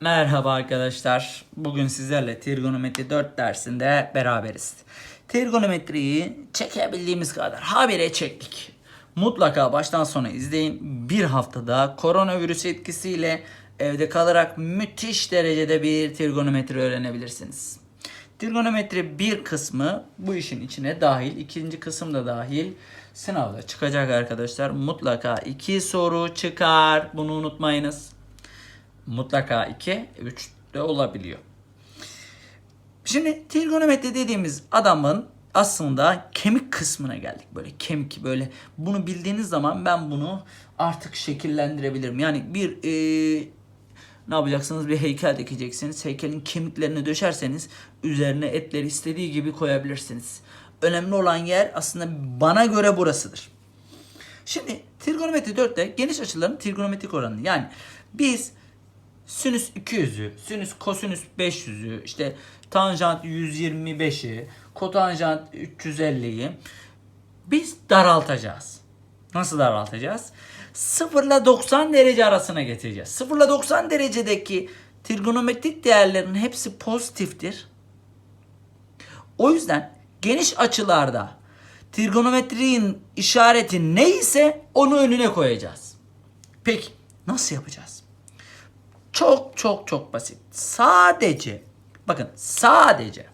Merhaba arkadaşlar. Bugün sizlerle trigonometri 4 dersinde beraberiz. Trigonometriyi çekebildiğimiz kadar habire çektik. Mutlaka baştan sona izleyin. Bir haftada koronavirüs etkisiyle evde kalarak müthiş derecede bir trigonometri öğrenebilirsiniz. Trigonometri bir kısmı bu işin içine dahil. ikinci kısım da dahil. Sınavda çıkacak arkadaşlar. Mutlaka iki soru çıkar. Bunu unutmayınız. Mutlaka 2, 3 de olabiliyor. Şimdi trigonometri dediğimiz adamın aslında kemik kısmına geldik. Böyle kemik böyle bunu bildiğiniz zaman ben bunu artık şekillendirebilirim. Yani bir e, ne yapacaksınız? Bir heykel dikeceksiniz. Heykelin kemiklerini döşerseniz üzerine etleri istediği gibi koyabilirsiniz. Önemli olan yer aslında bana göre burasıdır. Şimdi trigonometri 4'te geniş açıların trigonometrik oranı. Yani biz sinüs 200'ü, sinüs kosinüs 500'ü, işte tanjant 125'i, kotanjant 350'yi biz daraltacağız. Nasıl daraltacağız? 0 ile 90 derece arasına getireceğiz. 0 ile 90 derecedeki trigonometrik değerlerin hepsi pozitiftir. O yüzden geniş açılarda trigonometriğin işareti neyse onu önüne koyacağız. Peki nasıl yapacağız? Çok çok çok basit. Sadece bakın sadece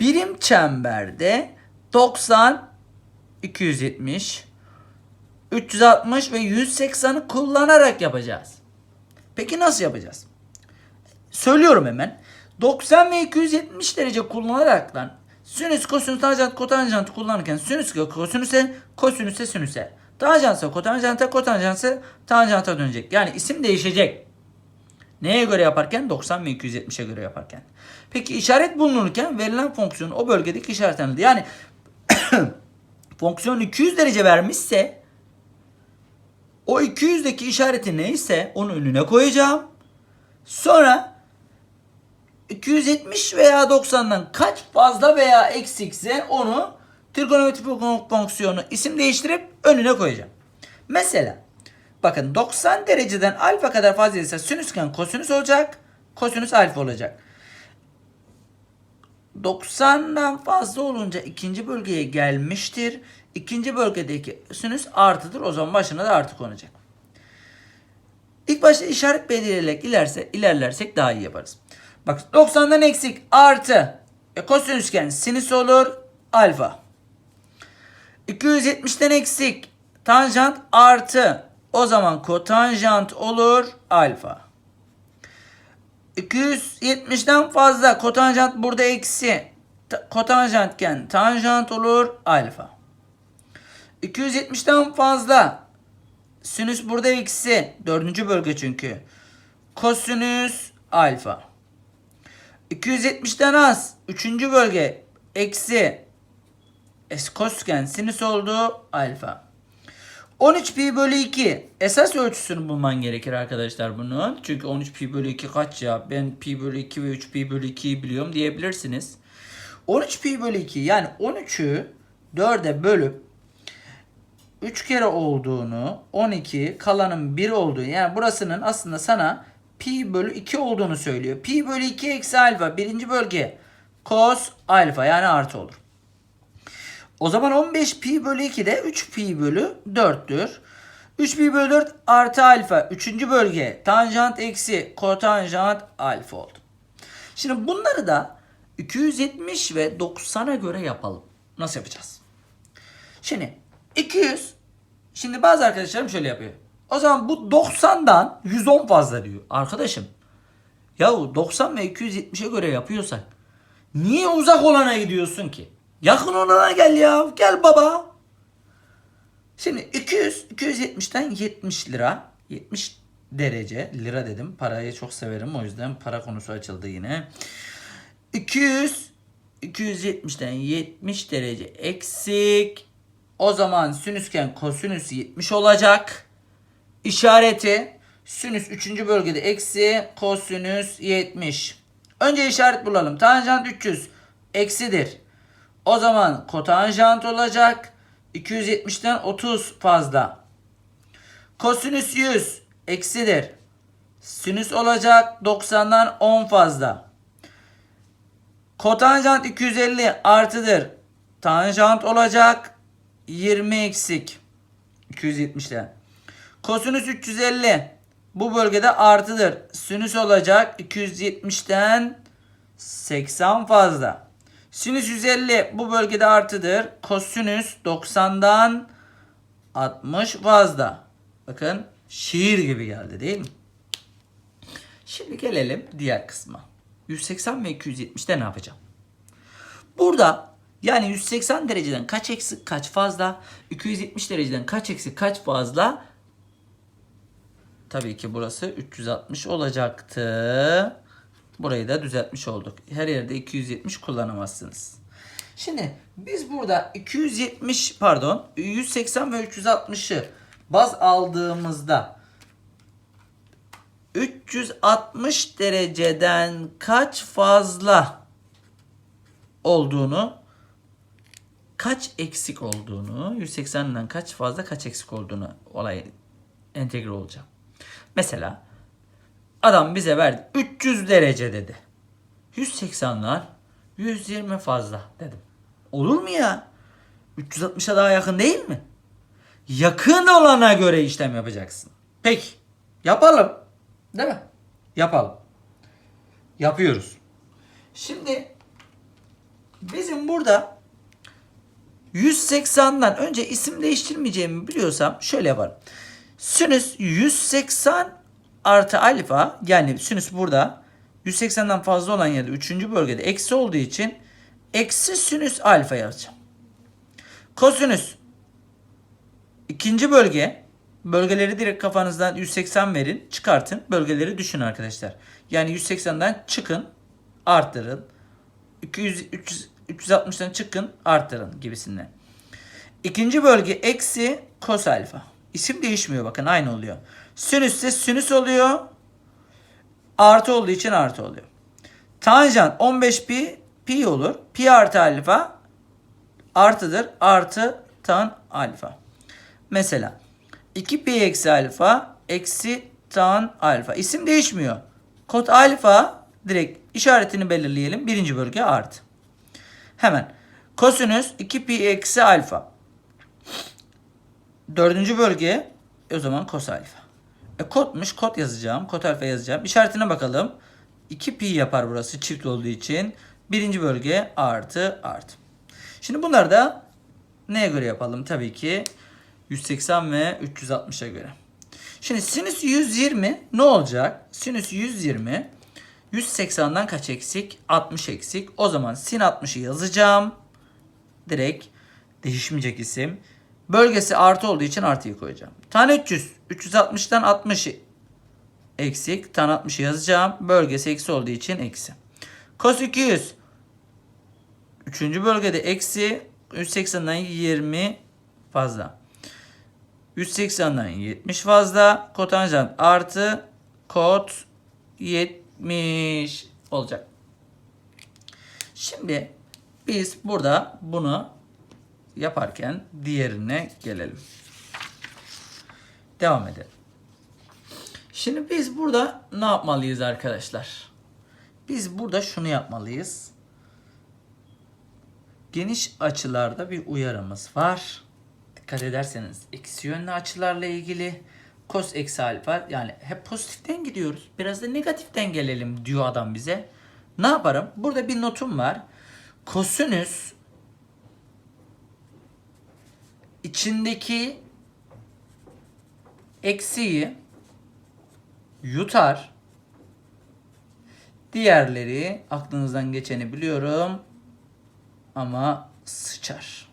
birim çemberde 90 270 360 ve 180'i kullanarak yapacağız. Peki nasıl yapacağız? Söylüyorum hemen. 90 ve 270 derece kullanaraktan sinüs, kosinüs, tanjant, kotanjant kullanırken sinüs, kosinüse, kosinüse, sinüse. Tanjantsa kotanjanta, kotanjantsa tanjanta dönecek. Yani isim değişecek. Neye göre yaparken? 90 ve 270'e göre yaparken. Peki işaret bulunurken verilen fonksiyon o bölgedeki işaretlenildi. Yani fonksiyon 200 derece vermişse o 200'deki işareti neyse onu önüne koyacağım. Sonra 270 veya 90'dan kaç fazla veya eksikse onu trigonometri fonksiyonu isim değiştirip önüne koyacağım. Mesela bakın 90 dereceden alfa kadar fazla ise sinüsken kosinüs olacak. Kosinüs alfa olacak. 90'dan fazla olunca ikinci bölgeye gelmiştir. İkinci bölgedeki sinüs artıdır. O zaman başına da artı konacak. İlk başta işaret belirleyerek ilerse, ilerlersek daha iyi yaparız. Bak 90'dan eksik artı. E, kosinüsken sinüs olur alfa. 270'ten eksik tanjant artı. O zaman kotanjant olur alfa. 270'den fazla kotanjant burada eksi. Ta- Kotanjantken tanjant olur alfa. 270'ten fazla sinüs burada eksi. Dördüncü bölge çünkü. Kosinüs alfa. 270'ten az. Üçüncü bölge eksi. Es kosinüsken sinüs oldu alfa. 13 pi bölü 2. Esas ölçüsünü bulman gerekir arkadaşlar bunun. Çünkü 13 pi bölü 2 kaç ya? Ben pi bölü 2 ve 3 pi bölü 2'yi biliyorum diyebilirsiniz. 13 pi bölü 2 yani 13'ü 4'e bölüp 3 kere olduğunu 12 kalanın 1 olduğunu yani burasının aslında sana pi bölü 2 olduğunu söylüyor. Pi bölü 2 eksi alfa birinci bölge cos alfa yani artı olur. O zaman 15 pi bölü 2 de 3 pi bölü 4'tür. 3 pi bölü 4 artı alfa. Üçüncü bölge tanjant eksi kotanjant alfa oldu. Şimdi bunları da 270 ve 90'a göre yapalım. Nasıl yapacağız? Şimdi 200 Şimdi bazı arkadaşlarım şöyle yapıyor. O zaman bu 90'dan 110 fazla diyor. Arkadaşım yahu 90 ve 270'e göre yapıyorsak niye uzak olana gidiyorsun ki? Yakın olana gel ya. Gel baba. Şimdi 200 270'ten 70 lira 70 derece lira dedim. Parayı çok severim o yüzden para konusu açıldı yine. 200 270'ten 70 derece eksik. O zaman sinüsken kosinüs 70 olacak. İşareti sinüs 3. bölgede eksi kosinüs 70. Önce işaret bulalım. Tanjant 300 eksidir. O zaman kotanjant olacak. 270'ten 30 fazla. Kosinüs 100 eksidir. Sinüs olacak 90'dan 10 fazla. Kotanjant 250 artıdır. Tanjant olacak 20 eksik. 270'ten. Kosinüs 350 bu bölgede artıdır. Sinüs olacak 270'ten 80 fazla. Sinüs 150 bu bölgede artıdır. Kosinüs 90'dan 60 fazla. Bakın şiir gibi geldi değil mi? Şimdi gelelim diğer kısma. 180 ve 270'te ne yapacağım? Burada yani 180 dereceden kaç eksik kaç fazla, 270 dereceden kaç eksik kaç fazla Tabii ki burası 360 olacaktı. Burayı da düzeltmiş olduk. Her yerde 270 kullanamazsınız. Şimdi biz burada 270 pardon 180 ve 360'ı baz aldığımızda 360 dereceden kaç fazla olduğunu kaç eksik olduğunu 180'den kaç fazla kaç eksik olduğunu olay entegre olacağım. Mesela adam bize verdi 300 derece dedi. 180'lar 120 fazla dedim. Olur mu ya? 360'a daha yakın değil mi? Yakın olana göre işlem yapacaksın. Peki. Yapalım. Değil mi? Yapalım. Yapıyoruz. Şimdi bizim burada 180'den önce isim değiştirmeyeceğimi biliyorsam şöyle yaparım. Sinüs 180 artı alfa yani sinüs burada 180'den fazla olan yerde 3. bölgede eksi olduğu için eksi sinüs alfa yazacağım. Kosinüs ikinci bölge bölgeleri direkt kafanızdan 180 verin çıkartın bölgeleri düşün arkadaşlar. Yani 180'den çıkın arttırın 200, 300, 360'dan çıkın arttırın gibisinden. İkinci bölge eksi kos alfa. İsim değişmiyor bakın aynı oluyor. Sinüs ise sinüs oluyor. Artı olduğu için artı oluyor. Tanjant 15 pi pi olur. Pi artı alfa artıdır. Artı tan alfa. Mesela 2 pi eksi alfa eksi tan alfa. İsim değişmiyor. Kod alfa direkt işaretini belirleyelim. Birinci bölge artı. Hemen kosinüs 2 pi eksi alfa. Dördüncü bölge o zaman kos alfa. E kodmuş kod yazacağım. Kod alfa yazacağım. İşaretine bakalım. 2 pi yapar burası çift olduğu için. Birinci bölge artı artı. Şimdi bunları da neye göre yapalım? Tabii ki 180 ve 360'a göre. Şimdi sinüs 120 ne olacak? Sinüs 120 180'den kaç eksik? 60 eksik. O zaman sin 60'ı yazacağım. Direkt değişmeyecek isim. Bölgesi artı olduğu için artıyı koyacağım. Tan 300. 360'tan 60 eksik. Tan 60'ı yazacağım. Bölgesi eksi olduğu için eksi. Kos 200. Üçüncü bölgede eksi. 180'den 20 fazla. 180'den 70 fazla. Kotanjant artı. Kot 70 olacak. Şimdi biz burada bunu yaparken diğerine gelelim. Devam edelim. Şimdi biz burada ne yapmalıyız arkadaşlar? Biz burada şunu yapmalıyız. Geniş açılarda bir uyarımız var. Dikkat ederseniz eksi yönlü açılarla ilgili kos eksi alfa yani hep pozitiften gidiyoruz. Biraz da negatiften gelelim diyor adam bize. Ne yaparım? Burada bir notum var. Kosinüs içindeki eksiği yutar. Diğerleri aklınızdan geçeni biliyorum ama sıçar.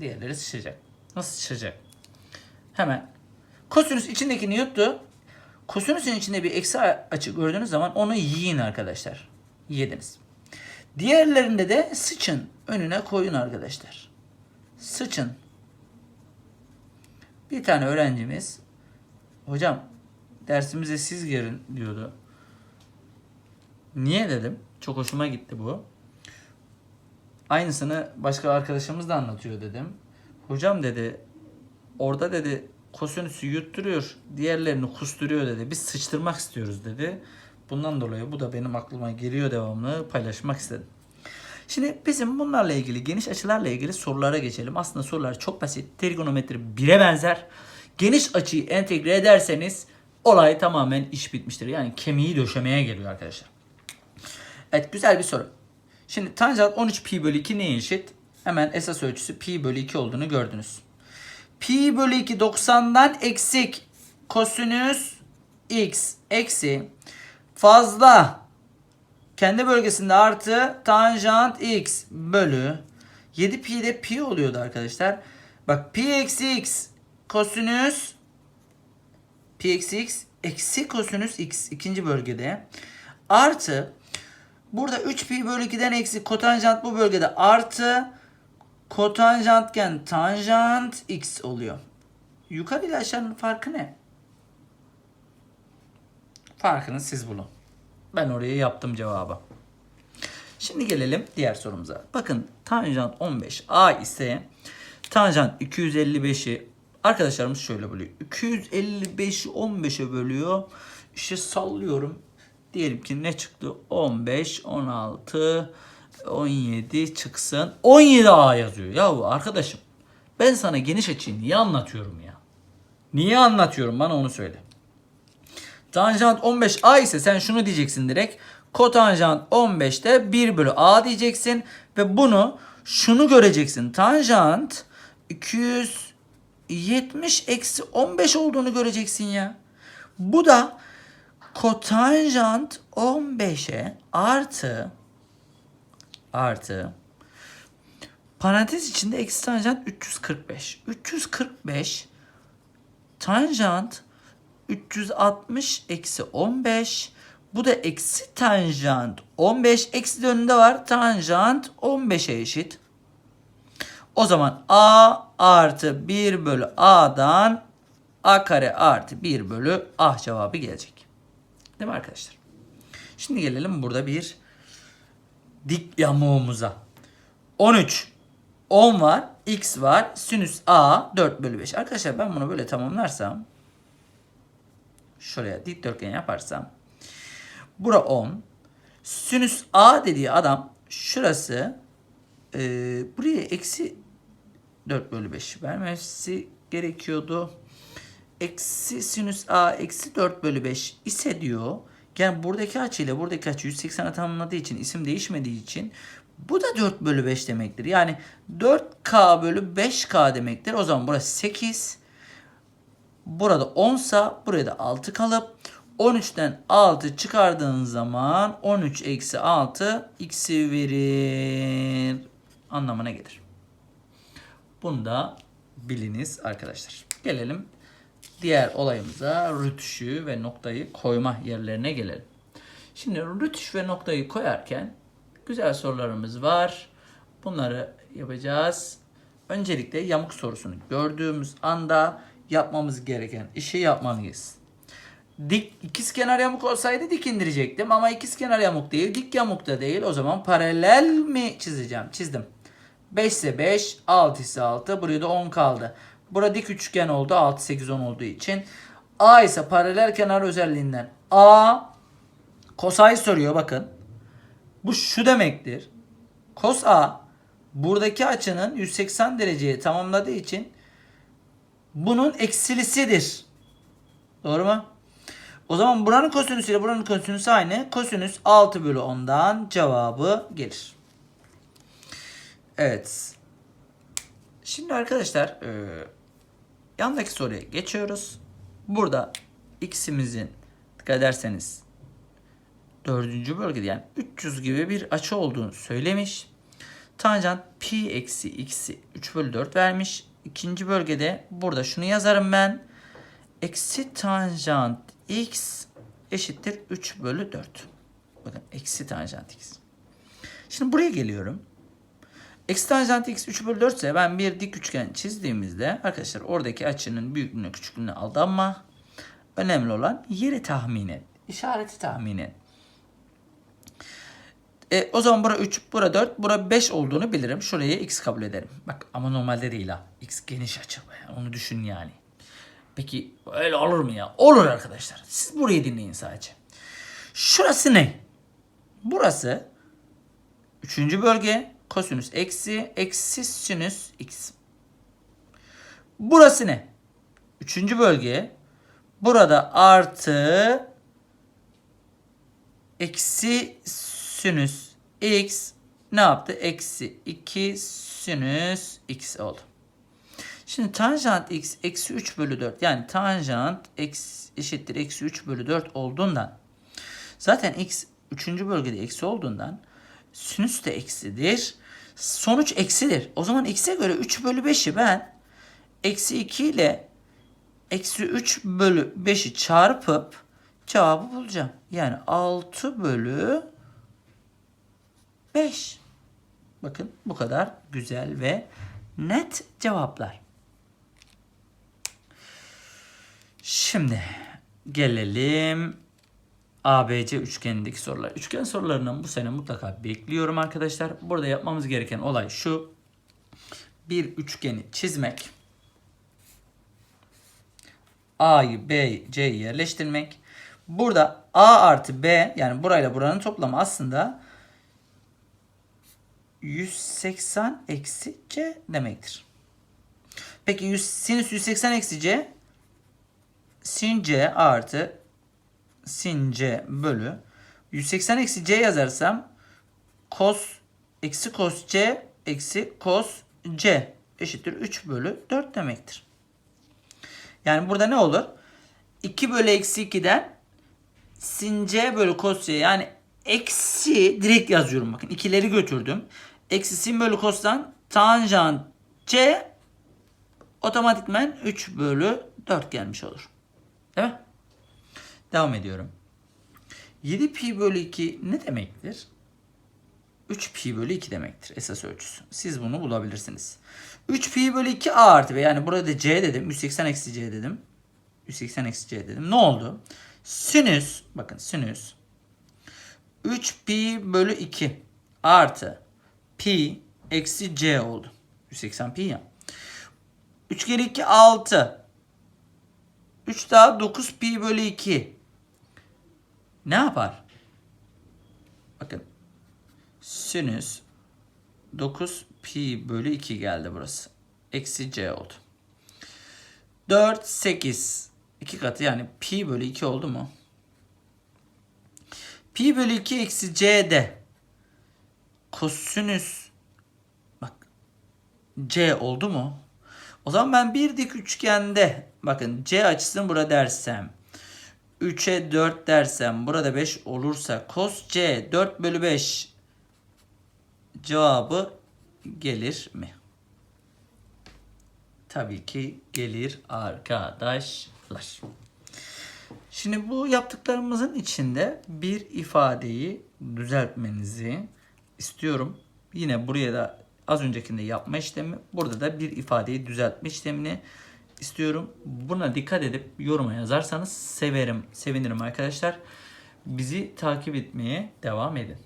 Diğerleri sıçacak. Nasıl sıçacak? Hemen kosinüs içindekini yuttu. Kosinüsün içinde bir eksi açı gördüğünüz zaman onu yiyin arkadaşlar. Yediniz. Diğerlerinde de sıçın. Önüne koyun arkadaşlar. Sıçın. Bir tane öğrencimiz hocam dersimize siz girin diyordu. Niye dedim. Çok hoşuma gitti bu. Aynısını başka arkadaşımız da anlatıyor dedim. Hocam dedi orada dedi kosinüsü yutturuyor. Diğerlerini kusturuyor dedi. Biz sıçtırmak istiyoruz dedi. Bundan dolayı bu da benim aklıma geliyor devamlı paylaşmak istedim. Şimdi bizim bunlarla ilgili geniş açılarla ilgili sorulara geçelim. Aslında sorular çok basit. Trigonometri bire benzer. Geniş açıyı entegre ederseniz olay tamamen iş bitmiştir. Yani kemiği döşemeye geliyor arkadaşlar. Evet güzel bir soru. Şimdi tanjant 13 pi bölü 2 neye eşit? Hemen esas ölçüsü pi bölü 2 olduğunu gördünüz. Pi bölü 2 90'dan eksik kosinüs x eksi fazla kendi bölgesinde artı tanjant x bölü 7 pi de pi oluyordu arkadaşlar. Bak pi eksi x kosinüs pi eksi x eksi kosinüs x ikinci bölgede artı burada 3 pi bölü 2'den eksi kotanjant bu bölgede artı kotanjantken tanjant x oluyor. Yukarı ile aşağının farkı ne? Farkını siz bulun. Ben oraya yaptım cevabı. Şimdi gelelim diğer sorumuza. Bakın tanjant 15 a ise tanjant 255'i arkadaşlarımız şöyle bölüyor. 255'i 15'e bölüyor. İşte sallıyorum. Diyelim ki ne çıktı? 15, 16, 17 çıksın. 17a yazıyor. Yahu arkadaşım ben sana geniş açıyı niye anlatıyorum ya? Niye anlatıyorum bana onu söyle. Tanjant 15a ise sen şunu diyeceksin direkt. Kotanjant 15'te 1 bölü a diyeceksin. Ve bunu şunu göreceksin. Tanjant 270 eksi 15 olduğunu göreceksin ya. Bu da kotanjant 15'e artı artı parantez içinde eksi tanjant 345. 345 tanjant 360 eksi 15. Bu da eksi tanjant 15. Eksi de önünde var. Tanjant 15'e eşit. O zaman a artı 1 bölü a'dan a kare artı 1 bölü a cevabı gelecek. Değil mi arkadaşlar? Şimdi gelelim burada bir dik yamuğumuza. 13 10 var. X var. Sinüs A 4 bölü 5. Arkadaşlar ben bunu böyle tamamlarsam şuraya dikdörtgen yaparsam bura 10 sinüs A dediği adam şurası e, buraya eksi 4 bölü 5 vermesi gerekiyordu. Eksi sinüs A eksi 4 bölü 5 ise diyor. Yani buradaki açıyla buradaki açı 180'e tamamladığı için isim değişmediği için bu da 4 bölü 5 demektir. Yani 4K bölü 5K demektir. O zaman burası 8. Burada 10 sa buraya da 6 kalıp 13'ten 6 çıkardığın zaman 13 eksi 6 x'i verir anlamına gelir. Bunu da biliniz arkadaşlar. Gelelim diğer olayımıza rütüşü ve noktayı koyma yerlerine gelelim. Şimdi rütüş ve noktayı koyarken güzel sorularımız var. Bunları yapacağız. Öncelikle yamuk sorusunu gördüğümüz anda yapmamız gereken işi yapmalıyız. Dik ikizkenar yamuk olsaydı dik indirecektim ama ikizkenar yamuk değil, dik yamuk da değil. O zaman paralel mi çizeceğim? Çizdim. 5 ise 5, 6 ise 6. Buraya da 10 kaldı. Burada dik üçgen oldu. 6, 8, 10 olduğu için. A ise paralel kenar özelliğinden. A kosay soruyor bakın. Bu şu demektir. Kos A buradaki açının 180 dereceye tamamladığı için bunun eksilisidir. Doğru mu? O zaman buranın kosinüsü ile buranın kosinüsü aynı. Kosinüs 6 bölü 10'dan cevabı gelir. Evet. Şimdi arkadaşlar e, yandaki soruya geçiyoruz. Burada x'imizin dikkat ederseniz dördüncü bölgede yani 300 gibi bir açı olduğunu söylemiş. Tanjant pi eksi x'i 3 bölü 4 vermiş. İkinci bölgede burada şunu yazarım ben. Eksi tanjant x eşittir 3 bölü 4. Bakın eksi tanjant x. Şimdi buraya geliyorum. Eksi tanjant x 3 bölü 4 ise ben bir dik üçgen çizdiğimizde arkadaşlar oradaki açının büyüklüğüne küçüklüğüne aldanma. Önemli olan yeri tahmin et. İşareti tahmin et. E, o zaman bura 3, bura 4, bura 5 olduğunu bilirim. Şuraya x kabul ederim. Bak ama normalde değil ha. X geniş açı. Onu düşün yani. Peki öyle olur mu ya? Olur arkadaşlar. Siz burayı dinleyin sadece. Şurası ne? Burası üçüncü bölge kosinüs eksi eksi sinüs x. Burası ne? Üçüncü bölge. Burada artı eksi sinüs x ne yaptı? Eksi 2 sinüs x oldu. Şimdi tanjant x eksi 3 bölü 4 yani tanjant x eşittir eksi 3 bölü 4 olduğundan zaten x 3. bölgede eksi olduğundan sinüs de eksidir. Sonuç eksidir. O zaman x'e göre 3 bölü 5'i ben eksi 2 ile eksi 3 bölü 5'i çarpıp cevabı bulacağım. Yani 6 bölü 5. Bakın bu kadar güzel ve net cevaplar. Şimdi gelelim ABC üçgenindeki sorular. Üçgen sorularından bu sene mutlaka bekliyorum arkadaşlar. Burada yapmamız gereken olay şu. Bir üçgeni çizmek. A'yı B, C'yi yerleştirmek. Burada A artı B yani burayla buranın toplamı aslında 180 eksi C demektir. Peki 100, sinüs 180 eksi C sin C artı sin C bölü 180 eksi C yazarsam cos eksi cos C eksi cos C eşittir 3 bölü 4 demektir. Yani burada ne olur? 2 bölü eksi 2'den sin C bölü cos C yani eksi direkt yazıyorum bakın. ikileri götürdüm. Eksi sin bölü cos'tan tanjant C otomatikmen 3 bölü 4 gelmiş olur. Değil mi? Devam ediyorum. 7 pi bölü 2 ne demektir? 3 pi bölü 2 demektir esas ölçüsü. Siz bunu bulabilirsiniz. 3 pi bölü 2 a artı b yani burada c dedim. 180 eksi c dedim. 180 eksi c dedim. Ne oldu? Sinüs bakın sinüs 3 pi bölü 2 artı pi eksi c oldu. 180 pi ya. 3 kere 2 6. 3 daha 9 pi bölü 2. Ne yapar? Bakın. Sinüs 9 pi bölü 2 geldi burası. Eksi c oldu. 4, 8. 2 katı yani pi bölü 2 oldu mu? Pi bölü 2 eksi c'de kosinüs bak c oldu mu? O zaman ben bir dik üçgende bakın c açısını burada dersem 3'e 4 dersem burada 5 olursa cos c 4 bölü 5 cevabı gelir mi? Tabii ki gelir arkadaşlar. Şimdi bu yaptıklarımızın içinde bir ifadeyi düzeltmenizi istiyorum. Yine buraya da az öncekinde yapma işlemi, burada da bir ifadeyi düzeltme işlemini istiyorum. Buna dikkat edip yoruma yazarsanız severim, sevinirim arkadaşlar. Bizi takip etmeye devam edin.